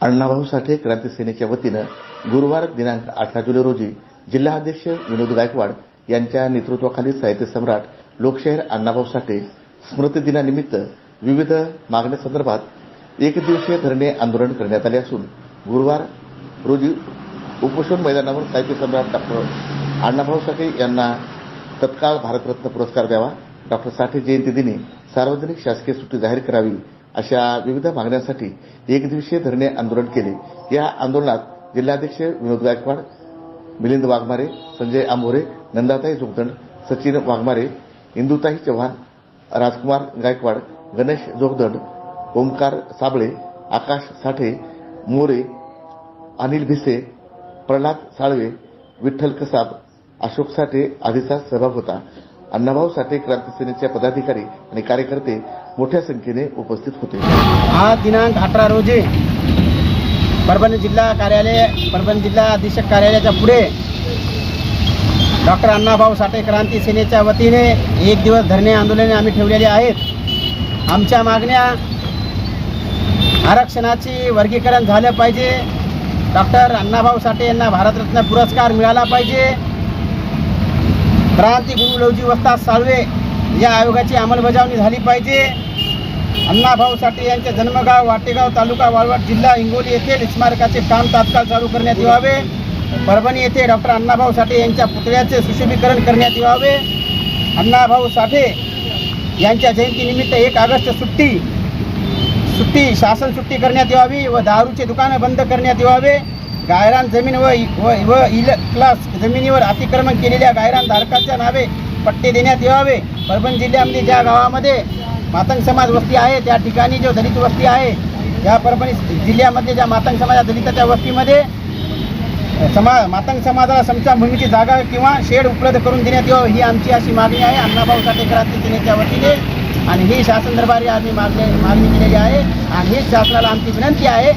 अण्णाभाऊ साठे क्रांती सेनेच्या वतीनं गुरुवार दिनांक अठरा जुलै रोजी जिल्हाध्यक्ष विनोद गायकवाड यांच्या नेतृत्वाखाली साहित्य सम्राट लोकशाहीर अण्णाभाऊ साठे स्मृती दिनानिमित्त विविध मागण्यासंदर्भात एक दिवसीय धरणे आंदोलन करण्यात आले असून गुरुवार रोजी उपोषण मैदानावर साहित्य सम्राट डॉक्टर अण्णाभाऊ साठे यांना तत्काळ भारतरत्न पुरस्कार द्यावा. डॉक्टर साठे जयंती दिनी सार्वजनिक शासकीय सुट्टी जाहीर करावी. अशा विविध मागण्यांसाठी एकदिवसीय धरणे आंदोलन केले. या आंदोलनात जिल्हाध्यक्ष विनोद गायकवाड मिलिंद वाघमारे संजय आंभोरे नंदाताई जोगदंड सचिन वाघमारे इंदुताई चव्हाण राजकुमार गायकवाड गणेश जोगदंड ओमकार साबळे आकाश साठे मोरे अनिल भिसे प्रल्हाद साळवे विठ्ठल कसाब अशोक साठे आदीचा सहभाग होता. अण्णाभाऊ साठे क्रांती सेनेच्या पदाधिकारी आणि कार्यकर्ते मोठ्या संख्येने उपस्थित होते. आज दिनांक अठरा रोजी परभणी जिल्हा कार्यालय परभणी जिल्हा अधीक्षक कार्यालयाच्या पुढे डॉक्टर अण्णाभाऊ साठे क्रांती सेनेच्या वतीने एक दिवस धरणे आंदोलने आम्ही ठेवलेले आहेत. आमच्या मागण्या आरक्षणाची वर्गीकरण झालं पाहिजे. डॉक्टर अण्णाभाऊ साठे यांना भारतरत्न पुरस्कार मिळाला पाहिजे. क्रांती गुरु लवजी वस्ताद साळवे या आयोगाची अंमलबजावणी झाली पाहिजे. अण्णाभाऊ साठे यांचे जन्मगाव वाटेगाव तालुका वाळवट जिल्हा हिंगोली येथील स्मारकाचे काम तात्काळ चालू करण्यात यावे. परभणी येथे डॉक्टर अण्णाभाऊ साठे यांच्या पुतळ्याचे सुशोभीकरण करण्यात यावे. अण्णाभाऊ साठे यांच्या जयंतीनिमित्त एक ऑगस्ट सुट्टी सुट्टी शासन सुट्टी करण्यात यावी व दारूचे दुकानं बंद करण्यात यावे. गायरान जमीन व व व इल क्लास जमिनीवर अतिक्रमण केलेल्या गायरान धारकाच्या नावे पट्टे देण्यात यावे. परभणी जिल्ह्यामध्ये ज्या गावामध्ये मातंग समाज वस्ती आहे त्या ठिकाणी जो दलित वस्ती आहे या परभणी जिल्ह्यामध्ये ज्या मातंग समाजा दलिताच्या वस्तीमध्ये समा मातंग समाजाला समशाभूमीची जागा किंवा शेड उपलब्ध करून देण्यात यावं ही आमची अशी मागणी आहे. अण्णाभाऊ साठे क्रांती सेनेच्या वतीने. आणि ही शासन दरबारी आम्ही मागणी मागणी केलेली आहे. आणि हीच शासनाला आमची विनंती आहे